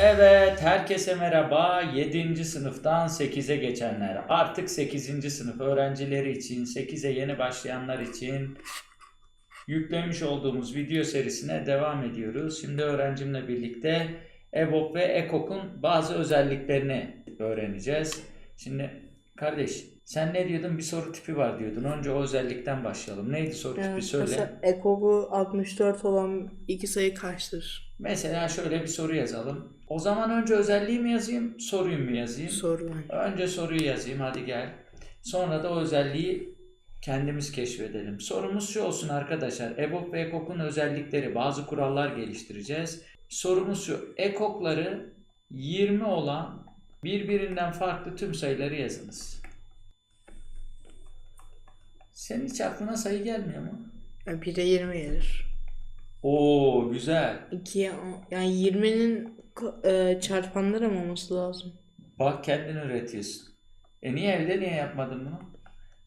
Evet, herkese merhaba. 7. sınıftan 8'e geçenler. Artık 8. sınıf öğrencileri için, 8'e yeni başlayanlar için yüklemiş olduğumuz video serisine devam ediyoruz. Şimdi öğrencimle birlikte EBOB ve EKOK'un bazı özelliklerini öğreneceğiz. Şimdi kardeş, sen ne diyordun? Bir soru tipi var diyordun. Önce o özellikten başlayalım. Neydi soru tipi Evet, söyle. mesela ekogu 64 olan iki sayı kaçtır? Mesela şöyle bir soru yazalım. O zaman önce özelliği mi yazayım, soruyu mu yazayım? Soru. Önce soruyu yazayım hadi gel. Sonra da o özelliği kendimiz keşfedelim. Sorumuz şu olsun arkadaşlar. EBOB ve EKOK'un özellikleri bazı kurallar geliştireceğiz. Sorumuz şu. EKOK'ları 20 olan birbirinden farklı tüm sayıları yazınız. Senin hiç aklına sayı gelmiyor mu? Yani 1'e 20 gelir. Oo güzel. 2'ye on- yani 20'nin ko- e, çarpanları mı olması lazım? Bak kendin üretiyorsun. E niye evde niye yapmadın bunu?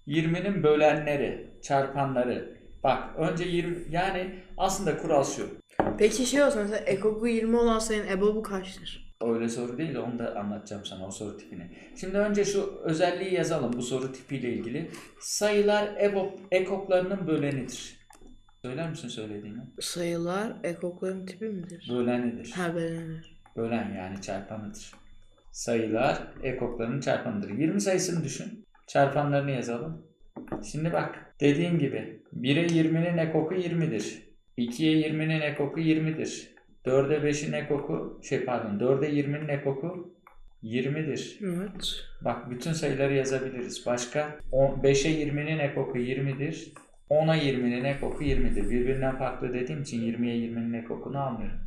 20'nin bölenleri, çarpanları. Bak önce 20 yani aslında kural şu. Peki şey olsa mesela ekogu 20 olan sayının ebobu kaçtır? Öyle soru değil onu da anlatacağım sana o soru tipini. Şimdi önce şu özelliği yazalım bu soru tipiyle ilgili. Sayılar EBOB, ekoklarının bölenidir. Söyler misin söylediğini? Sayılar ekokların tipi midir? Bölenidir. Ha belenir. Bölen yani çarpanıdır. Sayılar ekoklarının çarpanıdır. 20 sayısını düşün. Çarpanlarını yazalım. Şimdi bak dediğim gibi 1'e 20'nin ekoku 20'dir. 2'ye 20'nin ekoku 20'dir. 4'e 5'in ekoku şey pardon 4'e 20'nin ekoku 20'dir. Evet. Bak bütün sayıları yazabiliriz. Başka 5'e 20'nin ekoku 20'dir. 10'a 20'nin ekoku 20'dir. Birbirinden farklı dediğim için 20'ye 20'nin ekokunu almıyorum.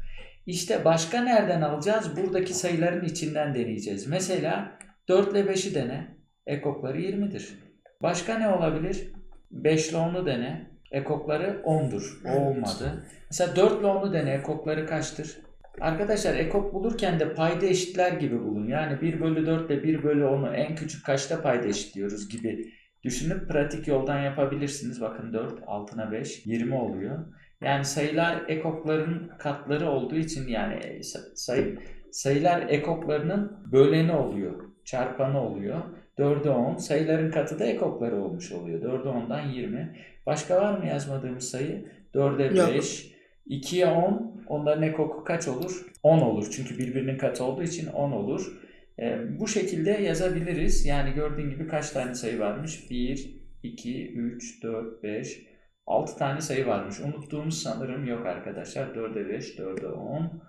İşte başka nereden alacağız? Buradaki sayıların içinden deneyeceğiz. Mesela 4 ile 5'i dene. Ekokları 20'dir. Başka ne olabilir? 5 ile 10'u dene. Ekokları 10'dur. O olmadı. Mesela 4 ile 10'u dene. Ekokları kaçtır? Arkadaşlar ekok bulurken de payda eşitler gibi bulun. Yani 1 bölü 4 ile 1 bölü 10'u en küçük kaçta payda eşitliyoruz gibi düşünüp pratik yoldan yapabilirsiniz. Bakın 4 altına 5 20 oluyor. Yani sayılar ekokların katları olduğu için yani sa- sayı, sayılar ekoklarının böleni oluyor. Çarpanı oluyor. 4'e 10. Sayıların katı da ekokları olmuş oluyor. 4'e 10'dan 20. Başka var mı yazmadığımız sayı? 4'e Yok. 5. 2'ye 10. Onların ekoku kaç olur? 10 olur. Çünkü birbirinin katı olduğu için 10 olur. Ee, bu şekilde yazabiliriz. Yani gördüğün gibi kaç tane sayı varmış? 1, 2, 3, 4, 5, 6 tane sayı varmış. Unuttuğumuz sanırım yok arkadaşlar. 4'e 5, 4'e 10.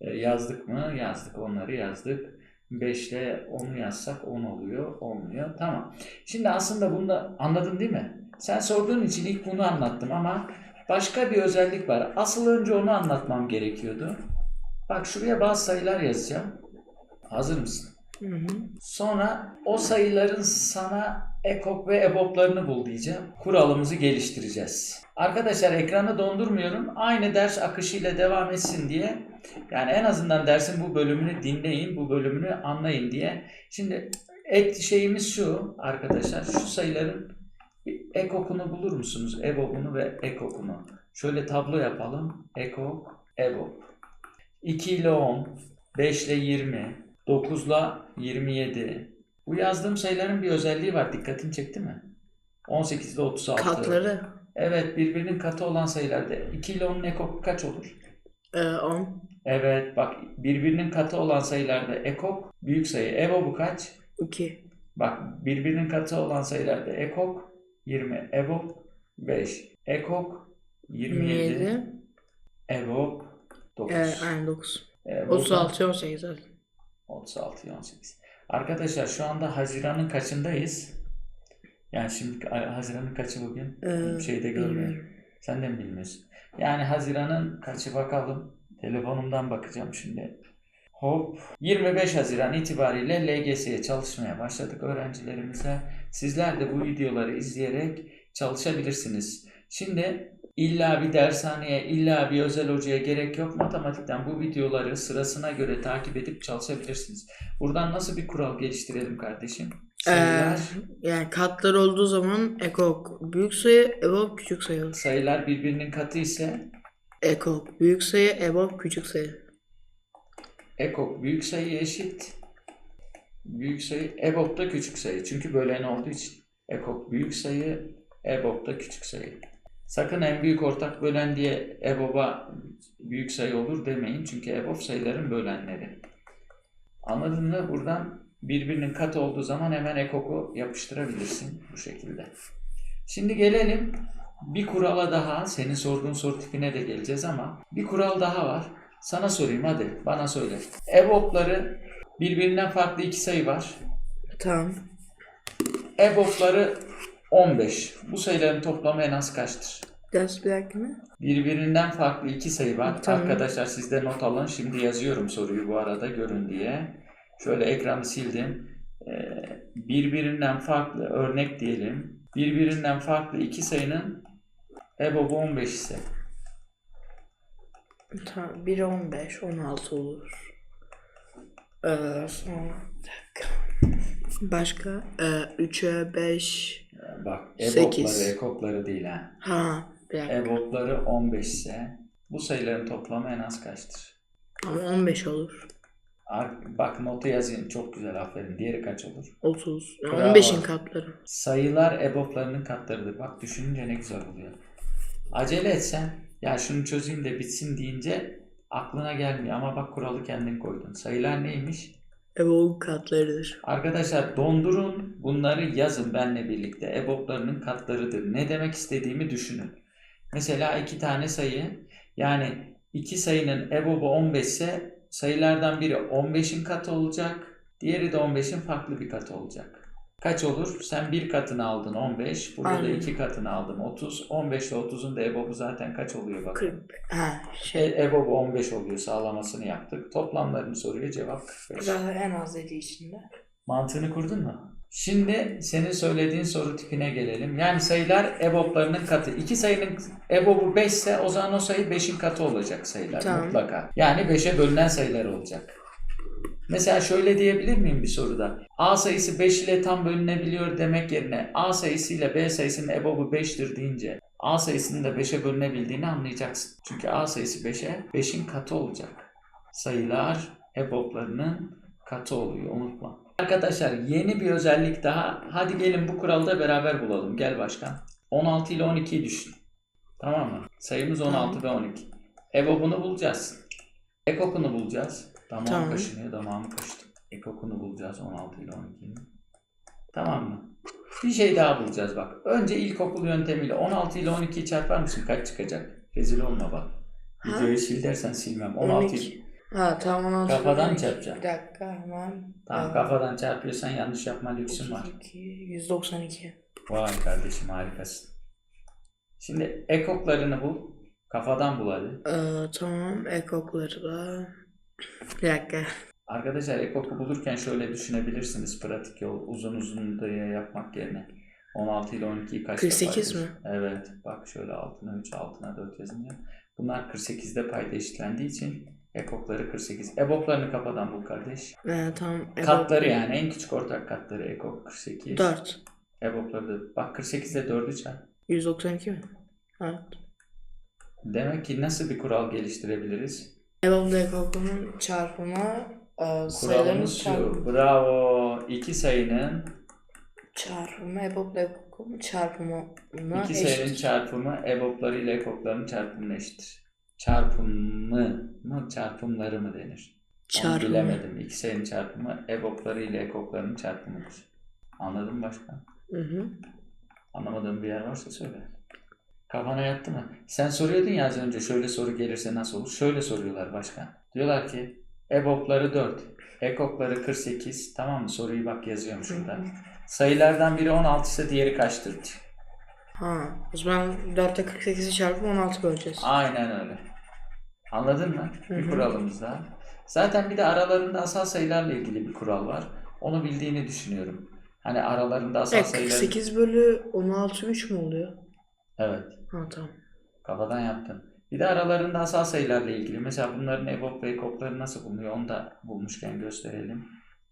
Ee, yazdık mı? Yazdık. Onları yazdık. 5 ile 10'u yazsak 10 oluyor. Olmuyor. Tamam. Şimdi aslında bunu da anladın değil mi? Sen sorduğun için ilk bunu anlattım ama başka bir özellik var. Asıl önce onu anlatmam gerekiyordu. Bak şuraya bazı sayılar yazacağım. Hazır mısın? Hı hı. Sonra o sayıların sana ekok ve eboplarını bul diyeceğim. Kuralımızı geliştireceğiz. Arkadaşlar ekranı dondurmuyorum. Aynı ders akışıyla devam etsin diye. Yani en azından dersin bu bölümünü dinleyin, bu bölümünü anlayın diye. Şimdi et şeyimiz şu arkadaşlar. Şu sayıların ekokunu bulur musunuz? Ebobunu ve ekokunu. Şöyle tablo yapalım. Ekok, ebob. 2 ile 10, 5 ile 20, 9 ile 27. Bu yazdığım sayıların bir özelliği var. Dikkatini çekti mi? 18 ile 36. Katları Evet birbirinin katı olan sayılarda. 2 ile 10'un ekoku kaç olur? e, 10. Evet bak birbirinin katı olan sayılarda ekok büyük sayı. EBOB'u kaç? 2. Bak birbirinin katı olan sayılarda ekok 20, EBOB 5, ekok 27, 27. EBOB 9. E, aynen 9. EBOB 36 18 zaten. 36, 18. Arkadaşlar şu anda Haziran'ın kaçındayız? Yani şimdi Haziran'ın kaçı bugün? Ee, Şeyde görmüyorum. Sen de mi bilmiyorsun? Yani Haziran'ın kaçı bakalım. Telefonumdan bakacağım şimdi. Hop. 25 Haziran itibariyle LGS'ye çalışmaya başladık öğrencilerimize. Sizler de bu videoları izleyerek çalışabilirsiniz. Şimdi illa bir dershaneye, illa bir özel hocaya gerek yok. Matematikten bu videoları sırasına göre takip edip çalışabilirsiniz. Buradan nasıl bir kural geliştirelim kardeşim? Sayılar, Ee, yani katlar olduğu zaman ekok büyük sayı, ebob küçük sayı olur. sayılar birbirinin katı ise Ekok büyük sayı, ebob küçük sayı. ekok büyük sayı eşit. Büyük sayı EBOB da küçük sayı. Çünkü bölen olduğu için. Ekok büyük sayı, EBOB da küçük sayı. Sakın en büyük ortak bölen diye EBOB'a büyük sayı olur demeyin. Çünkü EBOB sayıların bölenleri. Anladın mı? Buradan birbirinin katı olduğu zaman hemen ekok'u yapıştırabilirsin bu şekilde. Şimdi gelelim bir kurala daha. Senin sorduğun soru tipine de geleceğiz ama bir kural daha var. Sana sorayım hadi bana söyle. EBOB'ları birbirinden farklı iki sayı var. Tamam. EBOB'ları 15. Bu sayıların toplamı en az kaçtır? Ders bir dakika mı? Birbirinden farklı iki sayı var. Tamam. Arkadaşlar siz de not alın. Şimdi yazıyorum soruyu bu arada görün diye. Şöyle ekranı sildim. Ee, birbirinden farklı örnek diyelim. Birbirinden farklı iki sayının EBOB'u 15 ise Tamam. Biri 15, 16 olur. Ee, sonra bir dakika. Başka? Ee, 3'e 5. bak Sekiz. EBOB'ları ekokları değil ha. Ha. EBOB'ları 15 ise bu sayıların toplamı en az kaçtır? Ama 15 olur. Ar- Bak notu yazayım çok güzel aferin. Diğeri kaç olur? 30. Yani Bravo. 15'in katları. Sayılar EBOB'larının katlarıdır. Bak düşününce ne güzel oluyor. Acele etsen ya şunu çözeyim de bitsin deyince aklına gelmiyor. Ama bak kuralı kendin koydun. Sayılar neymiş? EBOB katlarıdır. Arkadaşlar dondurun bunları yazın benle birlikte. EBOB'larının katlarıdır. Ne demek istediğimi düşünün. Mesela iki tane sayı yani iki sayının EBOB'u 15 ise sayılardan biri 15'in katı olacak. Diğeri de 15'in farklı bir katı olacak. Kaç olur? Sen bir katını aldın 15. Burada da Aynen. iki katını aldın 30. 15 ile 30'un da EBOB'u zaten kaç oluyor bak. 40. Ha, Şey, şey. EBOB'u 15 oluyor sağlamasını yaptık. Toplamlarını soruyor cevap 45. Zaten en az dediği için de. Mantığını kurdun mu? Şimdi senin söylediğin soru tipine gelelim. Yani sayılar EBOB'larının katı. İki sayının EBOB'u 5 ise o zaman o sayı 5'in katı olacak sayılar Tamam. mutlaka. Yani 5'e bölünen sayılar olacak. Mesela şöyle diyebilir miyim bir soruda? A sayısı 5 ile tam bölünebiliyor demek yerine A sayısı ile B sayısının EBOB'u 5'tir deyince A sayısının da 5'e bölünebildiğini anlayacaksın. Çünkü A sayısı 5'e 5'in katı olacak. Sayılar EBOB'larının katı oluyor unutma. Arkadaşlar yeni bir özellik daha. Hadi gelin bu kuralı da beraber bulalım. Gel başkan. 16 ile 12'yi düşün. Tamam mı? Sayımız 16 ve 12. EBOB'unu bulacağız. Ekok'unu bulacağız. Damağım Tamam. kaşınıyor, damağım kaşıdı. Ekok'unu bulacağız 16 ile 12'nin. Tamam mı? Bir şey daha bulacağız bak. Önce ilkokul yöntemiyle 16 ile 12'yi çarpar mısın? Kaç çıkacak? Rezil olma bak. Videoyu sil dersen silmem. 16 12. Ha tamam 16. Kafadan 12. çarpacağım. Bir dakika hemen. Tamam Ee, kafadan çarpıyorsan yanlış yapma lüksün var. 32, 192. Vay kardeşim harikasın. Şimdi ekoklarını bul. Kafadan bul hadi. Ee, tamam ekokları da. Bir dakika. Arkadaşlar ekoku bulurken şöyle düşünebilirsiniz. Pratik yol uzun uzun diye yapmak yerine. 16 ile 12'yi kaçta 48 paydaş- mi? Evet. Bak şöyle altına 3 altına 4 yazınca. Bunlar 48'de payda eşitlendiği için ekokları 48. EBOB'larını kafadan bul kardeş. Ee, tamam. EBOB Katları yani en küçük ortak katları ekok 48. 4. EBOB'ları da bak 48 ile 4'ü çarp. 192 mi? Evet. Demek ki nasıl bir kural geliştirebiliriz? EBOB'da ekokunun çarpımı e, sayıların Kuralımız çarpımı. şu. Bravo. İki sayının Çarpımı EBOB'da ekokunun çarpımına iki sayının eşit. çarpımı EBOB'ları ile ekoklarının çarpımına eşittir. Çarpımı mı çarpımları mı denir? Onu Çarpımı. bilemedim. İki sayının çarpımı EBOB'ları ile ekoklarının çarpımıdır. Anladın mı başkan? Hı hı. Anlamadığın bir yer varsa söyle. Kafana yattı mı? Sen soruyordun ya az önce şöyle soru gelirse nasıl olur? Şöyle soruyorlar başkan. Diyorlar ki EBOB'ları 4, ekokları 48. Tamam mı? Soruyu bak yazıyorum şurada. Sayılardan biri 16 ise diğeri kaçtır? diyor. Ha. O zaman 4'te 48'i çarpıp 16 böleceğiz. Aynen öyle. Anladın mı? Bir kuralımız daha. Zaten bir de aralarında asal sayılarla ilgili bir kural var. Onu bildiğini düşünüyorum. Hani aralarında asal E, sayılar... 48 bölü 16 3 mü oluyor? Evet. Ha tamam. Kafadan yaptın. Bir de aralarında asal sayılarla ilgili. Mesela bunların EBOB ve EKOK'ları nasıl bulunuyor onu da bulmuşken gösterelim.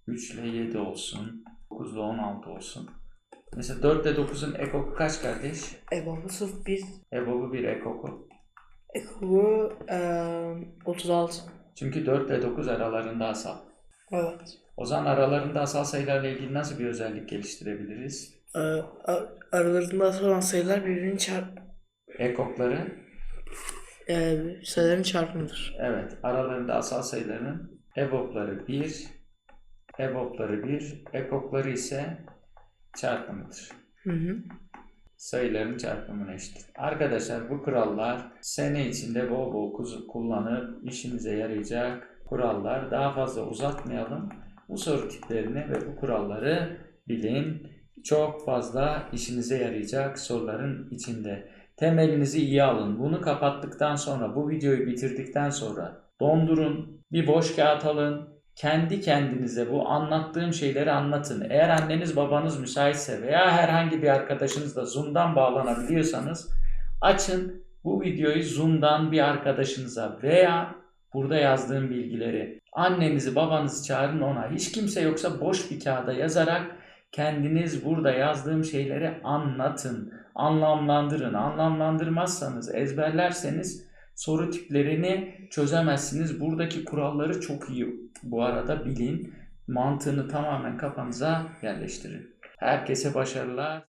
3 ile 7 olsun. 9 ile 16 olsun. Mesela 4 ile 9'un EKOK'u kaç kardeş? EBOB'u sırf 1. EBOB'u 1 EKOK'u. Ekobu e, 36. Çünkü 4 ile 9 aralarında asal. Evet. O zaman aralarında asal sayılarla ilgili nasıl bir özellik geliştirebiliriz? Ee, aralarında asal olan sayılar birbirini çarp Ekokları e, sayıların çarpımıdır. Evet, aralarında asal sayıların EBOB'ları 1, EBOB'ları 1, ekokları ise çarpımıdır. Hı hı. Sayıların çarpımına eşit. Arkadaşlar bu kurallar sene içinde bol bol kullanıp işinize yarayacak kurallar. Daha fazla uzatmayalım. Bu soru tiplerini ve bu kuralları bilin. Çok fazla işinize yarayacak soruların içinde. Temelinizi iyi alın. Bunu kapattıktan sonra, bu videoyu bitirdikten sonra dondurun, bir boş kağıt alın. Kendi kendinize bu anlattığım şeyleri anlatın. Eğer anneniz babanız müsaitse veya herhangi bir arkadaşınızla Zoom'dan bağlanabiliyorsanız açın bu videoyu Zoom'dan bir arkadaşınıza veya burada yazdığım bilgileri annenizi babanızı çağırın ona. Hiç kimse yoksa boş bir kağıda yazarak kendiniz burada yazdığım şeyleri anlatın, anlamlandırın. Anlamlandırmazsanız, ezberlerseniz soru tiplerini çözemezsiniz. Buradaki kuralları çok iyi bu arada bilin. Mantığını tamamen kafanıza yerleştirin. Herkese başarılar.